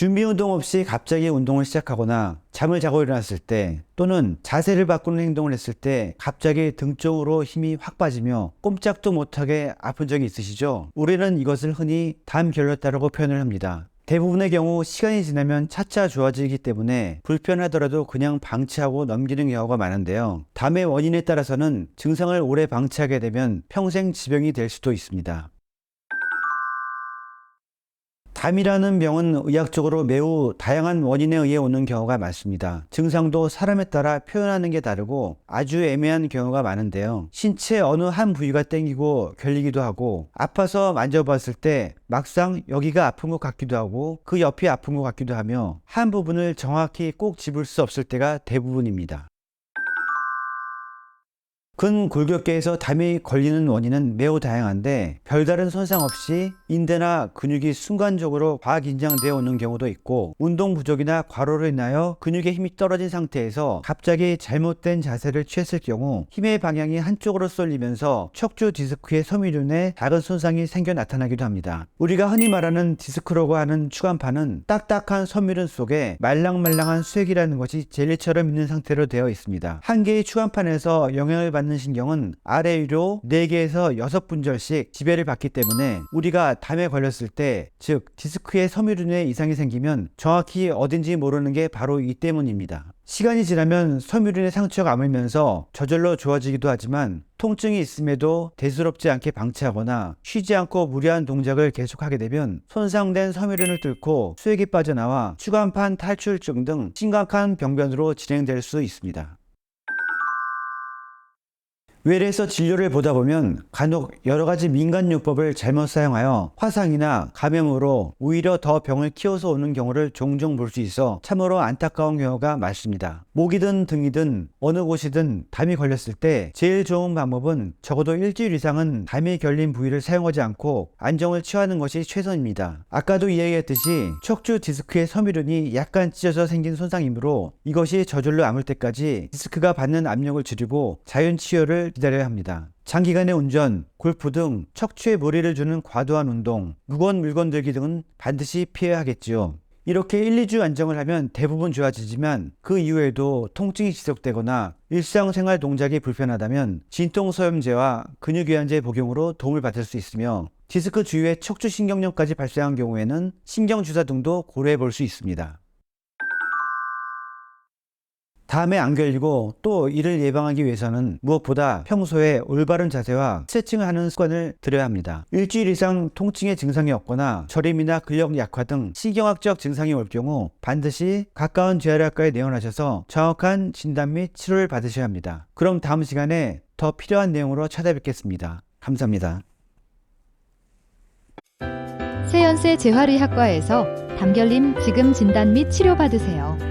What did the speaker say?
준비 운동 없이 갑자기 운동을 시작하거나 잠을 자고 일어났을 때 또는 자세를 바꾸는 행동을 했을 때 갑자기 등 쪽으로 힘이 확 빠지며 꼼짝도 못하게 아픈 적이 있으시죠? 우리는 이것을 흔히 담 결렸다라고 표현을 합니다. 대부분의 경우 시간이 지나면 차차 좋아지기 때문에 불편하더라도 그냥 방치하고 넘기는 경우가 많은데요. 담의 원인에 따라서는 증상을 오래 방치하게 되면 평생 지병이 될 수도 있습니다. 담이라는 병은 의학적으로 매우 다양한 원인에 의해 오는 경우가 많습니다. 증상도 사람에 따라 표현하는 게 다르고 아주 애매한 경우가 많은데요. 신체 어느 한 부위가 땡기고 결리기도 하고 아파서 만져봤을 때 막상 여기가 아픈 것 같기도 하고 그 옆이 아픈 것 같기도 하며 한 부분을 정확히 꼭 집을 수 없을 때가 대부분입니다. 근골격계에서 담이 걸리는 원인은 매우 다양한데 별다른 손상 없이 인대나 근육이 순간적으로 과긴장되어 오는 경우도 있고 운동 부족이나 과로로 인하여 근육의 힘이 떨어진 상태에서 갑자기 잘못된 자세를 취했을 경우 힘의 방향이 한쪽으로 쏠리면서 척추 디스크의 섬유륜에 작은 손상이 생겨 나타나기도 합니다. 우리가 흔히 말하는 디스크라고 하는 추간판은 딱딱한 섬유륜 속에 말랑말랑한 수액이라는 것이 젤리처럼 있는 상태로 되어 있습니다. 한 개의 추간판에서 영향을 받는 신경은 아래 위로 4개에서 6분절씩 지배를 받기 때문에 우리가 담에 걸렸을 때, 즉 디스크의 섬유륜에 이상이 생기면 정확히 어딘지 모르는 게 바로 이 때문입니다. 시간이 지나면 섬유륜의 상처가 아물면서 저절로 좋아지기도 하지만 통증이 있음에도 대수롭지 않게 방치하거나 쉬지 않고 무리한 동작을 계속하게 되면 손상된 섬유륜을 뚫고 수액이 빠져나와 추간판 탈출증 등 심각한 병변으로 진행될 수 있습니다. 외래에서 진료를 보다 보면 간혹 여러 가지 민간 요법을 잘못 사용하여 화상이나 감염으로 오히려 더 병을 키워서 오는 경우를 종종 볼 수 있어 참으로 안타까운 경우가 많습니다. 목이든 등이든 어느 곳이든 담이 걸렸을 때 제일 좋은 방법은 적어도 일주일 이상은 담이 결린 부위를 사용하지 않고 안정을 취하는 것이 최선입니다. 아까도 이야기했듯이 척추 디스크의 섬유륜이 약간 찢어져 생긴 손상이므로 이것이 저절로 아물 때까지 디스크가 받는 압력을 줄이고 자연 치유를 기다려야 합니다. 장기간의 운전, 골프 등 척추에 무리를 주는 과도한 운동, 무거운 물건 들기 등은 반드시 피해야 하겠지요. 이렇게 1, 2주 안정을 하면 대부분 좋아지지만 그 이후에도 통증이 지속되거나 일상생활 동작이 불편하다면 진통소염제와 근육유연제 복용으로 도움을 받을 수 있으며 디스크 주위에 척추신경염까지 발생한 경우에는 신경주사 등도 고려해 볼 수 있습니다. 다음에 안 걸리고 또 이를 예방하기 위해서는 무엇보다 평소에 올바른 자세와 스트레칭을 하는 습관을 들여야 합니다. 일주일 이상 통증의 증상이 없거나 저림이나 근력 약화 등 신경학적 증상이 올 경우 반드시 가까운 재활학과에 내원하셔서 정확한 진단 및 치료를 받으셔야 합니다. 그럼 다음 시간에 더 필요한 내용으로 찾아뵙겠습니다. 감사합니다. 세연세 재활의학과에서 담결림 지금 진단 및 치료 받으세요.